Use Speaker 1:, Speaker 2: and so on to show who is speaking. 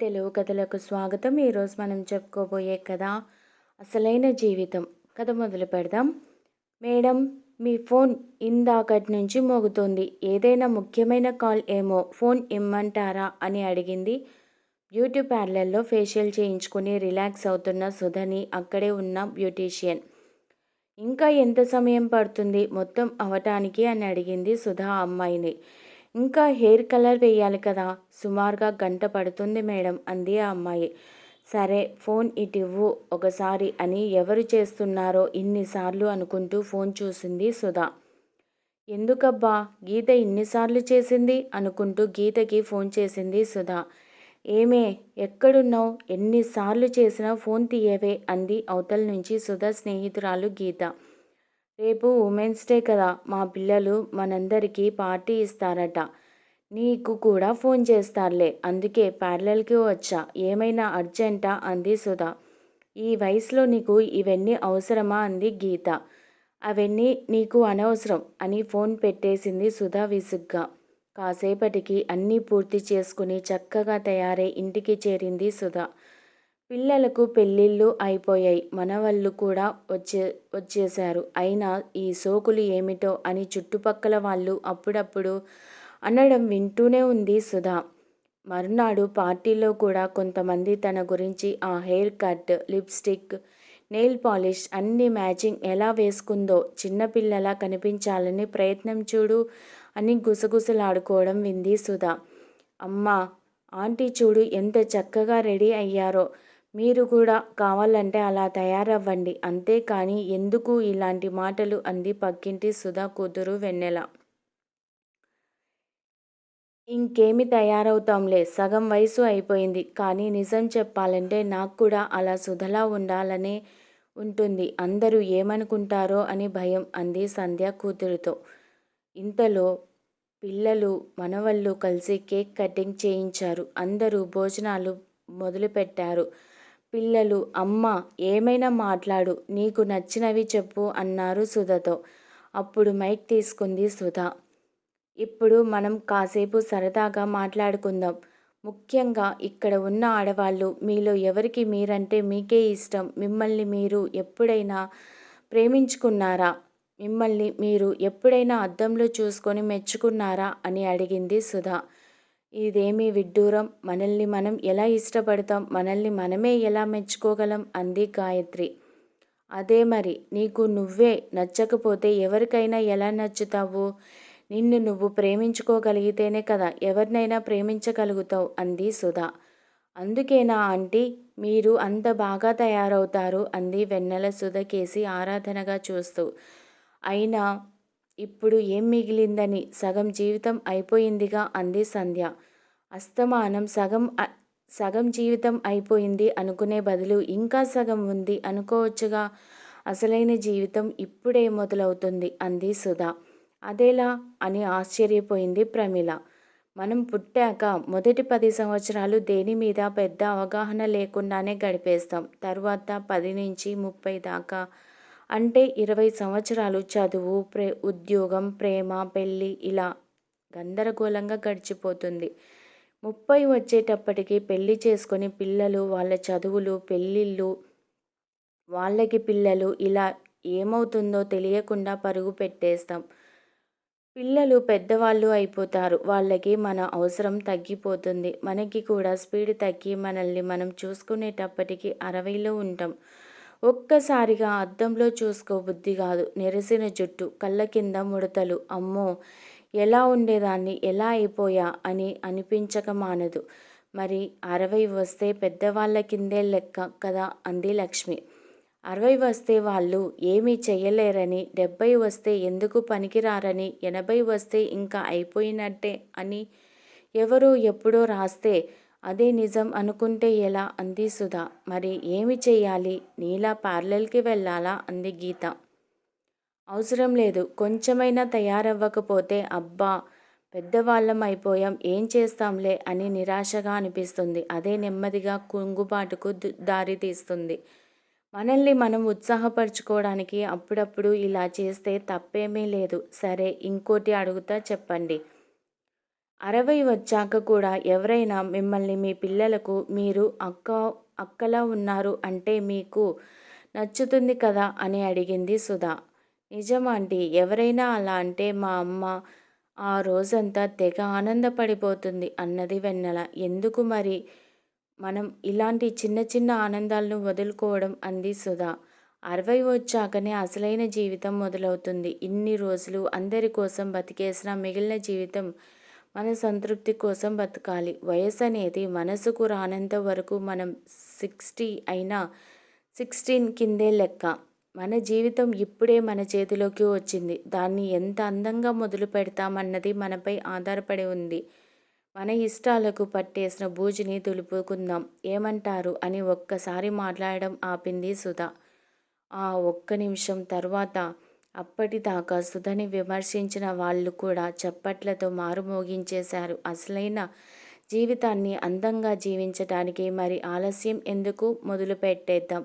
Speaker 1: తెలుగు కథలకు స్వాగతం. ఈరోజు మనం చెప్పుకోబోయే కథ అసలైన జీవితం. కథ మొదలు పెడదాం. మేడం మీ ఫోన్ ఇందాకటి నుంచి మోగుతోంది. ఏదైనా ముఖ్యమైన కాల్ ఏమో ఫోన్ ఇమ్మంటారా అని అడిగింది. బ్యూటీ పార్లర్లో ఫేషియల్ చేయించుకుని రిలాక్స్ అవుతున్న సుధని అక్కడే ఉన్న బ్యూటీషియన్. ఇంకా ఎంత సమయం పడుతుంది మొత్తం అవటానికి? అని అడిగింది సుధా అమ్మాయిని. ఇంకా హెయిర్ కలర్ వేయాలి కదా సుమారుగా గంట పడుతుంది మేడం అంది ఆ అమ్మాయి. సరే ఫోన్ ఇటివ్వు. ఒకసారి అని ఎవరు చేస్తున్నారో ఇన్నిసార్లు అనుకుంటూ ఫోన్ చూసింది సుధా. ఎందుకబ్బా గీత ఇన్నిసార్లు చేసింది అనుకుంటూ గీతకి ఫోన్ చేసింది సుధా. ఏమే ఎక్కడున్నావు? ఎన్నిసార్లు చేసినా ఫోన్ తీయవే అంది అవతల నుంచి సుధా స్నేహితురాలు గీత. రేపు ఉమెన్స్ డే కదా మా పిల్లలు మనందరికీ పార్టీ ఇస్తారట. నీకు కూడా ఫోన్ చేస్తారులే అందుకే పార్లర్కి వచ్చా ఏమైనా అర్జెంటా? అంది సుధా. ఈ వయసులో నీకు ఇవన్నీ అవసరమా? అంది గీత. అవన్నీ నీకు అనవసరం అని ఫోన్ పెట్టేసింది సుధా విసుగ్గా. కాసేపటికి అన్నీ పూర్తి చేసుకుని చక్కగా తయారై ఇంటికి చేరింది సుధా. పిల్లలకు పెళ్ళిళ్ళు అయిపోయాయి. మనవళ్ళు కూడా వచ్చే వచ్చేశారు. అయినా ఈ సోకులు ఏమిటో అని చుట్టుపక్కల వాళ్ళు అప్పుడప్పుడు అనడం వింటూనే ఉంది సుధా. మరునాడు పార్టీలో కూడా కొంతమంది తన గురించి ఆ hair cut lipstick nail polish అన్ని మ్యాచింగ్ ఎలా వేసుకుందో చిన్నపిల్లలా కనిపించాలని ప్రయత్నం చూడు అని గుసగుసలాడుకోవడం వింది సుధా. అమ్మా ఆంటీ చూడు ఎంత చక్కగా రెడీ అయ్యారో. మీరు కూడా కావాలంటే అలా తయారవ్వండి. అంతేకాని ఎందుకు ఇలాంటి మాటలు అంది పక్కింటి సుధా కూతురు వెన్నెల. ఇంకేమి తయారవుతాంలే సగం వయసు అయిపోయింది. కానీ నిజం చెప్పాలంటే నాకు కూడా అలా సుధలా ఉండాలనే ఉంటుంది. అందరూ ఏమనుకుంటారో అని భయం అంది సంధ్య కూతురుతో. ఇంతలో పిల్లలు మనవళ్ళు కలిసి కేక్ కటింగ్ చేయించారు. అందరూ భోజనాలు మొదలుపెట్టారు. పిల్లలు అమ్మ ఏమైనా మాట్లాడు నీకు నచ్చినవి చెప్పు అన్నారు సుధతో. అప్పుడు మైక్ తీసుకుంది సుధ. ఇప్పుడు మనం కాసేపు సరదాగా మాట్లాడుకుందాం. ముఖ్యంగా ఇక్కడ ఉన్న ఆడవాళ్ళు మీలో ఎవరికి మీరంటే మీకే ఇష్టం. మిమ్మల్ని మీరు ఎప్పుడైనా ప్రేమించుకున్నారా? మిమ్మల్ని మీరు ఎప్పుడైనా అద్దంలో చూసుకొని మెచ్చుకున్నారా? అని అడిగింది సుధా. ఇదేమి విడ్డూరం? మనల్ని మనం ఎలా ఇష్టపడతాం? మనల్ని మనమే ఎలా మెచ్చుకోగలం? అంది గాయత్రి. అదే మరి నీకు నువ్వే నచ్చకపోతే ఎవరికైనా ఎలా నచ్చుతావు? నిన్ను నువ్వు ప్రేమించుకోగలిగితేనే కదా ఎవరినైనా ప్రేమించగలుగుతావు? అంది సుధా. అందుకేనా ఆంటీ? మీరు అంత బాగా తయారవుతారు? అంది వెన్నెల సుధ కేసి ఆరాధనగా చూస్తూ. అయినా ఇప్పుడు ఏం మిగిలిందని? సగం జీవితం అయిపోయిందిగా? అంది సంధ్య. అస్తమానం సగం సగం జీవితం అయిపోయింది అనుకునే బదులు ఇంకా సగం ఉంది అనుకోవచ్చుగా. అసలైన జీవితం ఇప్పుడే మొదలవుతుంది అంది సుధా. అదేలా అని ఆశ్చర్యపోయింది ప్రమిళ మనం పుట్టాక మొదటి పది సంవత్సరాలు దేని మీద పెద్ద అవగాహన లేకుండానే గడిపేస్తాం. తర్వాత పది నుంచి ముప్పై దాకా. అంటే ఇరవై సంవత్సరాలు చదువు ప్రే ఉద్యోగం ప్రేమ పెళ్ళి ఇలా గందరగోళంగా గడిచిపోతుంది. ముప్పై వచ్చేటప్పటికి పెళ్ళి చేసుకొని పిల్లలు వాళ్ళ చదువులు పెళ్ళిళ్ళు వాళ్ళకి పిల్లలు ఇలా ఏమవుతుందో తెలియకుండా పరుగు పెట్టేస్తాం. పిల్లలు పెద్దవాళ్ళు అయిపోతారు. వాళ్ళకి మన అవసరం తగ్గిపోతుంది. మనకి కూడా స్పీడ్ తగ్గి మనల్ని మనం చూసుకునేటప్పటికి అరవైలో ఉంటాం. ఒక్కసారిగా అద్దంలో చూసుకోబుద్ధి కాదు. నెరసిన జుట్టు కళ్ళ కింద ముడతలు. అమ్మో! ఎలా ఉండేదాన్ని ఎలా అయిపోయా అని అనిపించక మానదు. మరి అరవై వస్తే పెద్దవాళ్ళ కిందే లెక్క కదా అంది లక్ష్మి. అరవై వస్తే వాళ్ళు ఏమీ చేయలేరని డెబ్బై వస్తే ఎందుకు పనికిరారని ఎనభై వస్తే ఇంకా అయిపోయినట్టే అని ఎవరో ఎప్పుడో రాస్తే అదే నిజం అనుకుంటే ఎలా అంది సుధా. మరి ఏమి చేయాలి నీలా పార్లర్కి వెళ్ళాలా? అంది గీత. అవసరం లేదు. కొంచెమైనా తయారవ్వకపోతే అబ్బా పెద్దవాళ్ళం అయిపోయాం ఏం చేస్తాంలే అని నిరాశగా అనిపిస్తుంది. అదే నెమ్మదిగా కుంగుబాటుకు దారి తీస్తుంది. మనల్ని మనం ఉత్సాహపరచుకోవడానికి అప్పుడప్పుడు ఇలా చేస్తే తప్పేమీ లేదు. సరే ఇంకోటి అడుగుతా చెప్పండి. అరవై వచ్చాక కూడా ఎవరైనా మిమ్మల్ని మీ పిల్లలకు మీరు అక్క అక్కలా ఉన్నారు అంటే మీకు నచ్చుతుంది కదా అని అడిగింది సుధా. నిజమాంటి ఎవరైనా అలా అంటే మా అమ్మ ఆ రోజంతా తెగ ఆనందపడిపోతుంది అన్నది వెన్నెల. ఎందుకు మరి? మనం ఇలాంటి చిన్న చిన్న ఆనందాలను వదులుకోవడం అంది సుధా. అరవై వచ్చాకనే అసలైన జీవితం మొదలవుతుంది. ఇన్ని రోజులు అందరి కోసం బతికేసిన మిగిలిన జీవితం మన సంతృప్తి కోసం బతకాలి. వయసు అనేది మనసుకు రానంత వరకు మనం సిక్స్టీ అయినా సిక్స్టీన్ కిందే లెక్క. మన జీవితం ఇప్పుడే మన చేతిలోకి వచ్చింది. దాన్ని ఎంత అందంగా మొదలు పెడతామన్నది మనపై ఆధారపడి ఉంది. మన ఇష్టాలకు పట్టేసిన బూజుని దులుపుకుందాం. ఏమంటారు? అని ఒక్కసారి మాట్లాడడం ఆపింది సుధ. ఆ ఒక్క నిమిషం తర్వాత అప్పటిదాకా సుధని విమర్శించిన వాళ్ళు కూడా చప్పట్లతో మారుమోగించేశారు అసలైన జీవితాన్ని అందంగా జీవించడానికి మరి ఆలస్యం ఎందుకు? మొదలు పెట్టేద్దాం